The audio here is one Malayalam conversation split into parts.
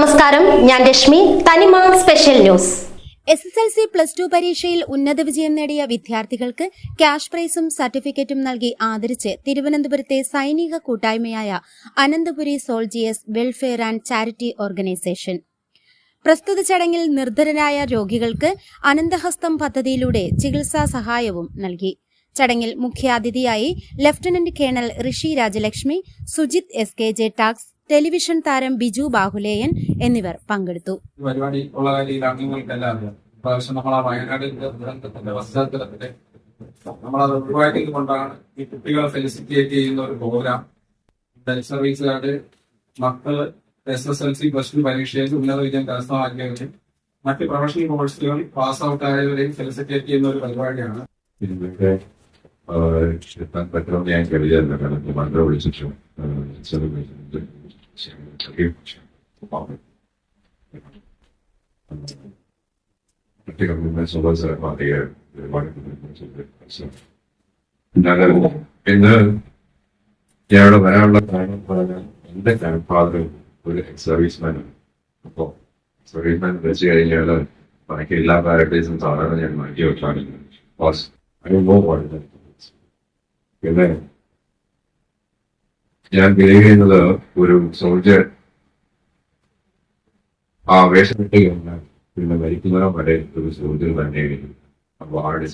നമസ്കാരം ഞാൻ Reshmi Thanima special news S S L C plus two പരീക്ഷയിൽ ഉന്നത വിജയം നേടിയ വിദ്യാർത്ഥികൾക്ക് ക്യാഷ് പ്രൈസും സർട്ടിഫിക്കറ്റും നൽകി ആദരിച്ച് തിരുവനന്തപുരത്തെ സൈനിക കൂട്ടായ്മയായ Ananthapuri Soldiers Welfare and Charity Organisation പ്രസ്തുത ചടങ്ങിൽ നിർധനരായ രോഗികൾക്ക് അനന്തഹസ്തം പദ്ധതിയിലൂടെ ചികിത്സാ സഹായവും നൽകി. ചടങ്ങിൽ മുഖ്യാതിഥിയായി lieutenant colonel Rishi Rajalakshmi Sujith S K J tax television താരം ബിജു ബാഹുലേയൻ എന്നിവർ പങ്കെടുത്തു. ഈ പരിപാടി ഉള്ള കാര്യം ഈ അംഗങ്ങൾക്കെല്ലാം അറിയാം പ്രാവശ്യം നമ്മൾ ആ വയനാട് ദുരന്തത്തിന്റെ പശ്ചാത്തലത്തിൽ നമ്മളത് ഒഴിവാക്കിയത് കൊണ്ടാണ് ഈ കുട്ടികളെ ഫെലിസിറ്റേറ്റ് ചെയ്യുന്ന ഒരു പ്രോഗ്രാം സർവീസുകാര് മക്കൾ S S L C plus two പരീക്ഷയിൽ ഉന്നത വിജയം കരസ്ഥമാക്കിയവരെയും മറ്റ് പ്രൊഫഷണൽ കോഴ്സുകൾ പാസ് ഔട്ട് ആയവരെയും ഫെലിസിറ്റേറ്റ് ചെയ്യുന്ന ഒരു പരിപാടിയാണ്. എത്താൻ പറ്റുമെന്ന് ഞാൻ കരുതിയായിരുന്നു കാരണം മന്ത്രം വിളിച്ചിട്ടു കുട്ടികൾ സ്വതന്ത്രമാക്കിയ ഒരുപാട് എന്നാൽ ഇന്ന് ഞാനിവിടെ വരാനുള്ള കാരണം പറഞ്ഞാൽ എന്റെ ഗ്രാൻഡ് ഫാദർ ഒരു സർവീസ്മാനാണ് അപ്പോ സർവീസ്മാൻ വെച്ച് കഴിഞ്ഞാൽ ബാക്കി എല്ലാ പാരഡൈസും സാധാരണ ഞാൻ മാറ്റി വെക്കാറുണ്ട് boss I know what it is. പിന്നെ ഞാൻ ബിലീവ് ചെയ്യുന്നത് ഒരു സോൾജർ ആ വേഷമിട്ട് കഴിഞ്ഞാൽ പിന്നെ മരിക്കുന്നതിനും വരെ ഒരു സോൾജർ തന്നെയായിരുന്നു അവാർഡ്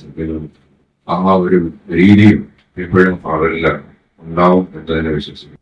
ആ ആ ഒരു രീതിയും ഇപ്പോഴും അവരിൽ ഉണ്ടാവും എന്ന് തന്നെ വിശ്വസിക്കുന്നു.